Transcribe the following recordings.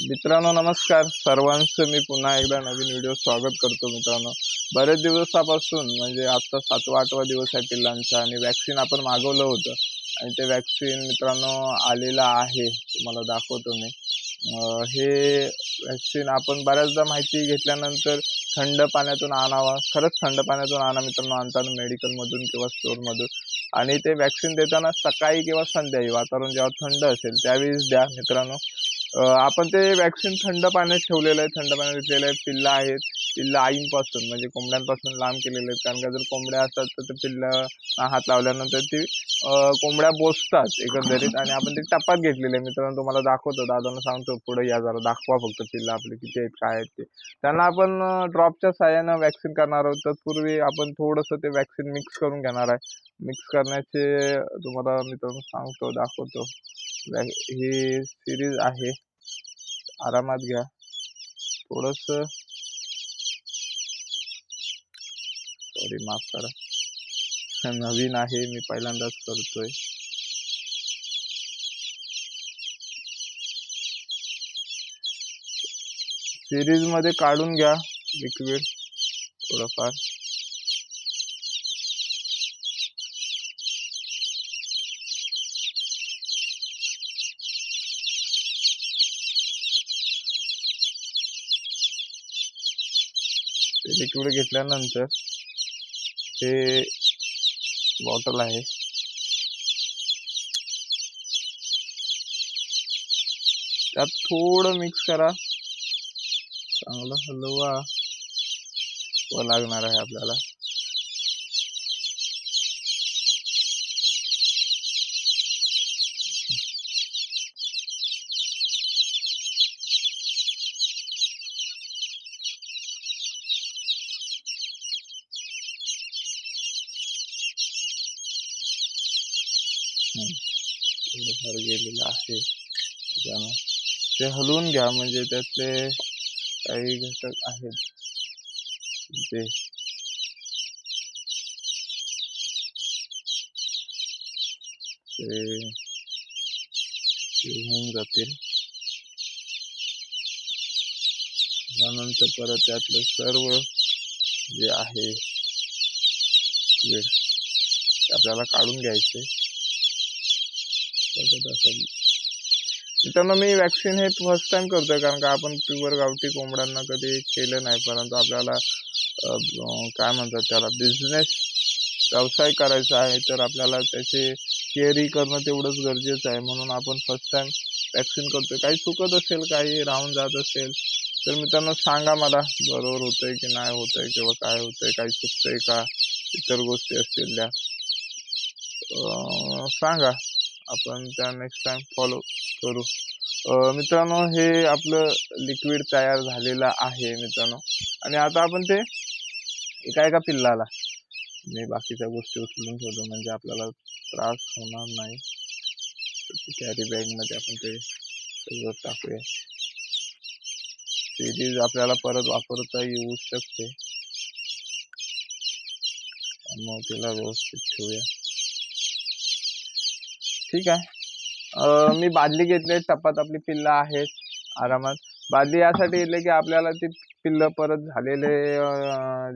मित्रांनो नमस्कार. सर्वांचं मी पुन्हा एकदा नवीन व्हिडिओ स्वागत करतो मित्रांनो. बरेच दिवसापासून म्हणजे आत्ता सातवा आठवा दिवस आहे पिल्लांचा आणि वॅक्सिन आपण मागवलं होतं. आणि ते वॅक्सिन मित्रांनो आलेलं आहे. तुम्हाला दाखवतो मी. हे वॅक्सिन आपण बऱ्याचदा माहिती घेतल्यानंतर थंड पाण्यातून आणावा. खरंच थंड पाण्यातून आणा मित्रांनो. आणताना मेडिकलमधून किंवा स्टोअरमधून आणि ते वॅक्सिन देताना सकाळी किंवा संध्याकाळी वातावरण जेव्हा थंड असेल त्यावेळीच द्या मित्रांनो. आपण ते वॅक्सिन थंड पाण्यात ठेवलेलं आहे. थंड पाण्यात घेतलेलं आहे. पिल्लं आहेत. पिल्लं आईंपासून म्हणजे कोंबड्यांपासून लांब केलेले आहेत. कारण का जर कोंबड्या असतात तर ते पिल्लं हात लावल्यानंतर ती कोंबड्या बोसतात एकंदरीत. आणि आपण ते टप्पात घेतलेले आहे. मित्रांनो तुम्हाला दाखवतो. दादांना सांगतो. पुढे या जरा दाखवा फक्त पिल्लं आपले किती आहेत काय आहेत ते. त्यांना आपण ड्रॉपच्या साह्यानं वॅक्सिन करणार आहोत. तत्पूर्वी आपण थोडंसं ते वॅक्सिन मिक्स करून घेणार आहे. मिक्स करण्याचे तुम्हाला मित्रांनो सांगतो दाखवतो. ही सिरीज आहे. आरामात घ्या. थोडस सॉरी माफ करा. नवीन आहे मी पहिल्यांदाच करतोय. सिरीजमध्ये काढून घ्या लिक्विड थोडंफार. लिक्विड घेतल्यानंतर हे बॉटल आहे. त्यात थोडं मिक्स करा. चांगलं हलवा व लागणार आहे आपल्याला. थोडंफार गेलेलं आहे. त्यानं ते हलवून घ्या म्हणजे त्यातले काही घटक आहेत. जे ते ते होऊन जातील. त्यानंतर परत त्यातलं सर्व जे आहे वेळ ते आपल्याला काढून घ्यायचे. तसं तसं. मित्रांनो मी वॅक्सिन हे फर्स्ट करतो आहे कारण का आपण प्युअर गावठी कोंबड्यांना कधी केलं नाही. परंतु आपल्याला काय म्हणतात त्याला बिझनेस व्यवसाय करायचा आहे तर आपल्याला त्याचे केअरही करणं तेवढंच गरजेचं आहे. म्हणून आपण फर्स्ट टाईम वॅक्सिन करतोय. काही चुकत असेल काही राहून जात असेल तर मित्रांनो सांगा मला बरोबर होतं आहे की नाही होतं आहे किंवा काय होतं आहे काही चुकतं आहे का? इतर गोष्टी असतील त्या. सांगा. आपण त्या नेक्स्ट टाइम फॉलो करू. मित्रांनो हे आपलं लिक्विड तयार झालेलं आहे मित्रांनो. आणि आता आपण ते एका एका पिल्लाला मी बाकीच्या गोष्टी उचलून ठेवतो म्हणजे आपल्याला त्रास होणार नाही. कॅरी बॅगमध्ये आपण ते सगळं टाकूया. सिरीज आपल्याला परत वापरता येऊ शकते. मग तिला व्यवस्थित ठेवूया. ठीक आहे. मी बादली घेतली टपात आपली पिल्लं आहेत आरामात. बादली यासाठी घेतली की आपल्याला ती पिल्लं परत झालेले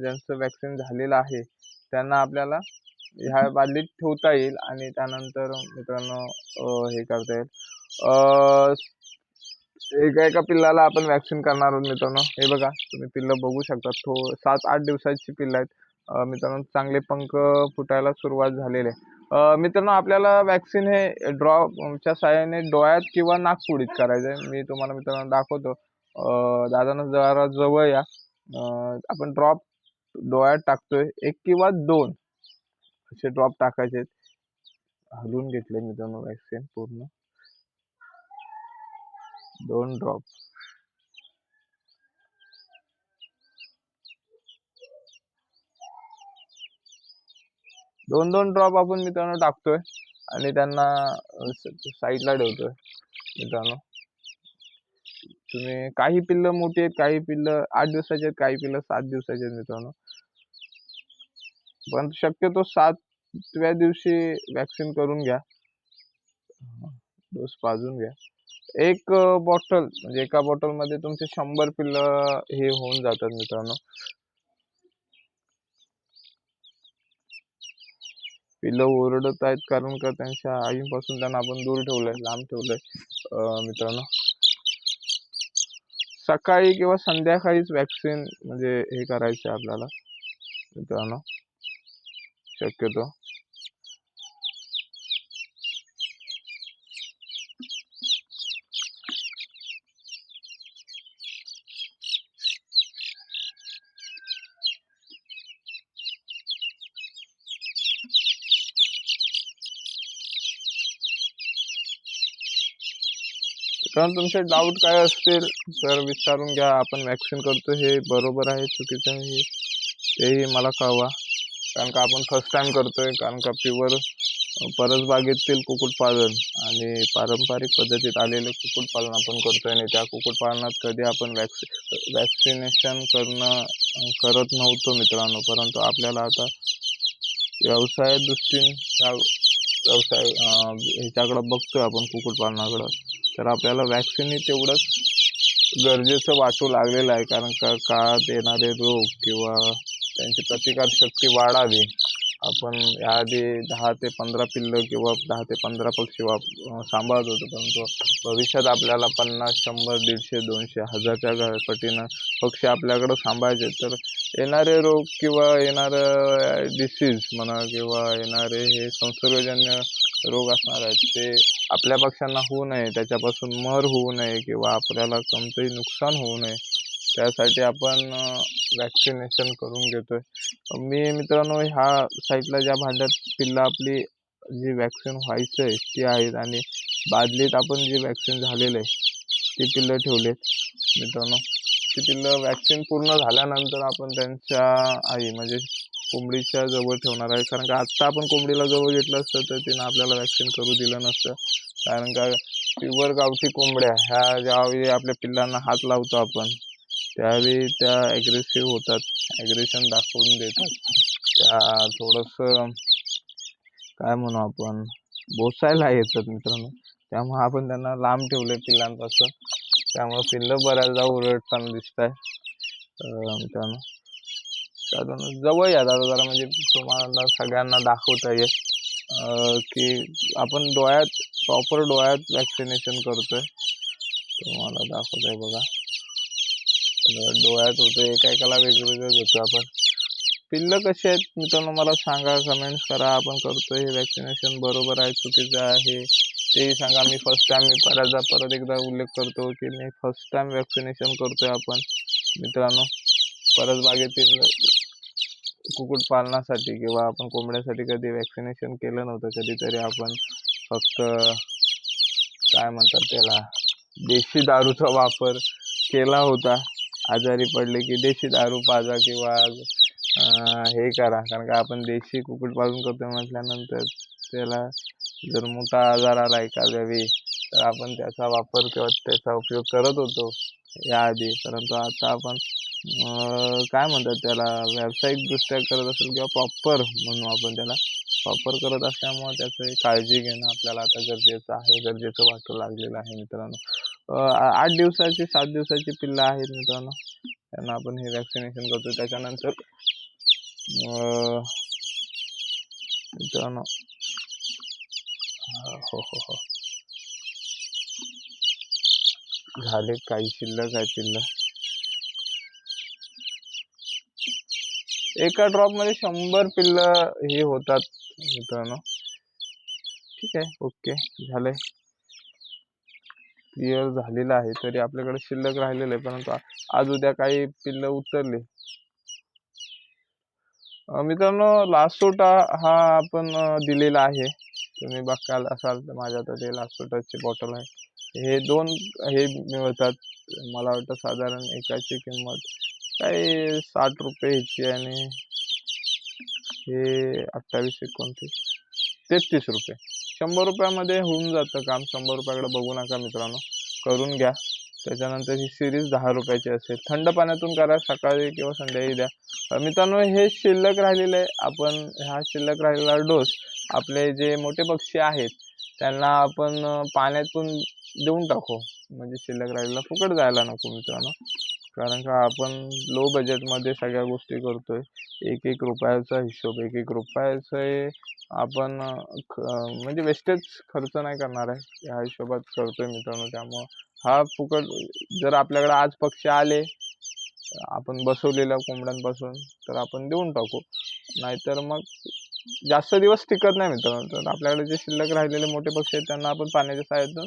ज्यांचं वॅक्सिन झालेलं आहे त्यांना आपल्याला ह्या बादलीत ठेवता येईल आणि त्यानंतर मित्रांनो हे करता येईल. एका एका पिल्लाला आपण वॅक्सिन करणार आहोत मित्रांनो. हे बघा तुम्ही पिल्लं बघू शकता. थो सात आठ दिवसाची पिल्लं आहेत. मित्रांनो चांगले पंख फुटायला सुरुवात झालेली आहे. मित्रांनो आपल्याला वॅक्सिन हे ड्रॉपच्या सहाय्याने डोळ्यात किंवा नागपुडीत करायचं आहे मी तुम्हाला मित्रांनो दाखवतो. दादानं दादांना जरा जवळ या. आपण ड्रॉप डोळ्यात टाकतोय. एक किंवा दोन असे ड्रॉप टाकायचे आहेत. हलवून घेतले मित्रांनो वॅक्सिन पूर्ण. दोन ड्रॉप दोन दोन ड्रॉप आपण मित्रांनो टाकतोय आणि त्यांना साईडला ठेवतोय मित्रांनो. तुम्ही काही पिल्लं मोठी आहेत काही पिल्लं आठ दिवसाची आहेत काही पिल्लं सात दिवसाची आहेत मित्रांनो. पण शक्यतो सातव्या दिवशी वॅक्सिन करून घ्या. डोस पाजून घ्या. एक बॉटल म्हणजे एका बॉटलमध्ये तुमचे शंभर पिल्लं हे होऊन जातात मित्रांनो. पिल्लं ओरडत आहेत कारण का त्यांच्या आईपासून त्यांना आपण दूर ठेवलंय लांब ठेवलंय. आहे मित्रांनो. सकाळी किंवा संध्याकाळीच वॅक्सिन म्हणजे हे करायचं आहे आपल्याला. मित्रांनो. शक्यतो. कारण तुमचे डाऊट काय असतील तर विचारून घ्या. आपण वॅक्सिन करतो हे बरोबर आहे चुकीचं आहे तेही मला कळवा. कारण का आपण फर्स्ट करतो करतोय कारण का प्युअर परसबागेतील कुक्कुटपालन आणि पारंपरिक पद्धतीत आलेले कुक्कुटपालन आपण करतोय आणि त्या कुक्कुटपालनात कधी आपण वॅक्सि वॅक्सिनेशन करणं करत नव्हतो मित्रांनो. परंतु आपल्याला आता व्यवसाय दृष्टीने त्या व्यवसाय ह्याच्याकडं ह्याच्याकडं बघतोय आपण कुक्कुटपालनाकडं. तर आपल्याला वॅक्सिन तेवढंच गरजेचं वाटू लागलेलं आहे. कारण का काळात येणारे रोग किंवा त्यांची प्रतिकारशक्ती वाढावी. आपण याआधी दहा ते पंधरा पिल्लं किंवा दहा ते पंधरा पक्षी वाप सांभाळत होतो. परंतु भविष्यात आपल्याला पन्नास शंभर दीडशे दोनशे हजारच्या घ- पटीनं पक्षी आपल्याकडं सांभाळायचे तर येणारे रोग किंवा येणारं डिसीज म्हणा किंवा येणारे हे संसर्गजन्य रोग असणार आहेत ते आपल्या पक्ष्यांना होऊ नये त्याच्यापासून मर होऊ नये किंवा आपल्याला कोणतंही नुकसान होऊ नये त्यासाठी आपण वॅक्सिनेशन करून घेतो आहे मी मित्रांनो ह्या साईडला ज्या भांड्यात पिल्लं आपली जी वॅक्सिन व्हायचं आहे ती आहेत आणि बादलीत आपण जी वॅक्सिन झालेलं आहे ती पिल्लं ठेवलेत. मित्रांनो ती पिल्लं वॅक्सिन पूर्ण झाल्यानंतर आपण त्यांच्या आई म्हणजे कोंबडीच्या जवळ ठेवणार आहे. कारण का आत्ता आपण कोंबडीला जवळ घेतलं असतं तर तिनं आपल्याला वॅक्सिन करू दिलं नसतं. कारण का प्युअर गावठी कोंबड्या ह्या ज्यावेळी आपल्या पिल्लांना हात लावतो आपण त्यावेळी त्या ॲग्रेसिव्ह होतात ॲग्रेशन दाखवून देतात. त्या थोडंसं काय म्हणू आपण बोसायला येतात मित्रांनो. त्यामुळे आपण त्यांना लांब ठेवले पिल्लांपासून. त्यामुळं पिल्लं बऱ्याचदा ओरडताना दिसत आहे मित्रांनो. साधारण जवळ या दादा जरा म्हणजे तुम्हाला सगळ्यांना दाखवता येईल. की आपण डोळ्यात प्रॉपर डोळ्यात वॅक्सिनेशन करतोय. तुम्हाला दाखवत आहे बघा. डोळ्यात होतं एका एकाला वेगवेगळं घेतो आपण. पिल्लं कशी आहेत मित्रांनो मला सांगा कमेंट्स करा. आपण करतो हे वॅक्सिनेशन बरोबर आहे चुकीचं आहे. तेही सांगा. मी फर्स्ट टाईम मी परत परत एकदा उल्लेख करतो की मी फर्स्ट टाईम वॅक्सिनेशन करतोय आपण. मित्रांनो परसबागेतील कुक्कुटपालनासाठी किंवा आपण कोंबड्यासाठी कधी वॅक्सिनेशन केलं नव्हतं कधीतरी आपण फक्त काय म्हणतात त्याला देशी दारूचा वापर केला होता. आजारी पडले की देशी दारू पाजा किंवा हे करा. कारण का आपण देशी कुक्कुटपालन करतो म्हटल्यानंतर त्याला जर मोठा आजार आला एखाद्या वेळी तर आपण त्याचा वापर किंवा त्याचा उपयोग करत होतो याआधी. परंतु आता आपण काय म्हणतात त्याला व्यावसायिकदृष्ट्या करत असेल किंवा प्रॉपर म्हणू आपण त्याला प्रॉपर करत असल्यामुळे त्याचं काळजी घेणं आपल्याला आता गरजेचं आहे गरजेचं वाटू लागलेलं आहे मित्रांनो. आठ दिवसाची सात दिवसाची पिल्लं आहेत मित्रांनो. त्यांना आपण हे वॅक्सिनेशन करतो त्याच्यानंतर मित्रांनो हो हो हो. झाले काही शिल्लक आहे पिल्लं. एका ड्रॉपमध्ये शंभर पिल्लं हे होतात मित्रांनो. ठीक आहे ओके झालंय. क्लिअर झालेलं आहे तरी आपल्याकडे शिल्लक राहिलेलं आहे परंतु आज उद्या काही पिल्लं उतरली. मित्रांनो लासोटा हा आपण दिलेला आहे. तुम्ही बघाल असाल तर माझ्या आता ते लासोटाची बॉटल आहे. हे दोन हे मिळतात. मला वाटतं साधारण एकाची किंमत काही साठ रुपये ह्याची आणि हे अठ्ठावीस एकोणतीस. तेहतीस रुपये. शंभर रुपयामध्ये होऊन जातं काम. शंभर रुपयाकडे बघू नका मित्रांनो. करून घ्या. त्याच्यानंतर ही सिरीज दहा रुपयाची असेल. थंड पाण्यातून करा. सकाळी किंवा संध्याकाळी द्या. मित्रांनो हे शिल्लक राहिलेलं आहे. आपण हा शिल्लक राहिलेला डोस आपले जे मोठे पक्षी आहेत त्यांना आपण पाण्यातून देऊन टाकू. म्हणजे शिल्लक राहिलेला फुकट जायला नको मित्रांनो. कारण का आपण लो बजेटमध्ये सगळ्या गोष्टी करतोय. एक एक रुपयाचा हिशोब एक एक रुपयाचे आपण ख- म्हणजे वेस्टेज खर्च नाही करणार आहे. या हिशोबात करतोय मित्रांनो. त्यामुळं हा फुकट जर आपल्याकडे आज पक्षी आले आपण बसवलेल्या कोंबड्यांपासून तर आपण देऊन टाकू. नाहीतर मग जास्त दिवस टिकत नाही मित्रांनो. तर आपल्याकडे जे शिल्लक राहिलेले मोठे पक्षी आहेत त्यांना आपण पाण्याच्या सहाय्यातून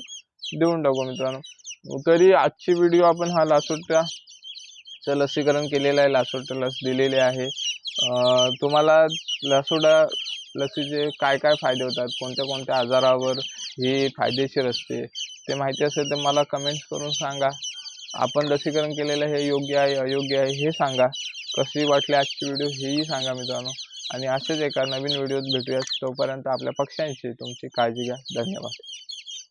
देऊन टाकू मित्रांनो. तरी आजची व्हिडिओ आपण हा चं लसीकरण केलेलं आहे लासोटा लस दिलेली आहे. तुम्हाला लासोडा लसीचे काय काय फायदे होतात? कोणत्या कोणत्या आजारावर ही फायदेशीर असते? ते माहिती असेल तर मला कमेंट्स करून सांगा. आपण लसीकरण केलेलं हे योग्य आहे अयोग्य आहे हे सांगा. कशी वाटली आजची व्हिडिओ हेही सांगा मित्रांनो. आणि असेच एका नवीन व्हिडिओत भेटूयात. तोपर्यंत आपल्या पक्ष्यांशी तुमची काळजी घ्या. धन्यवाद.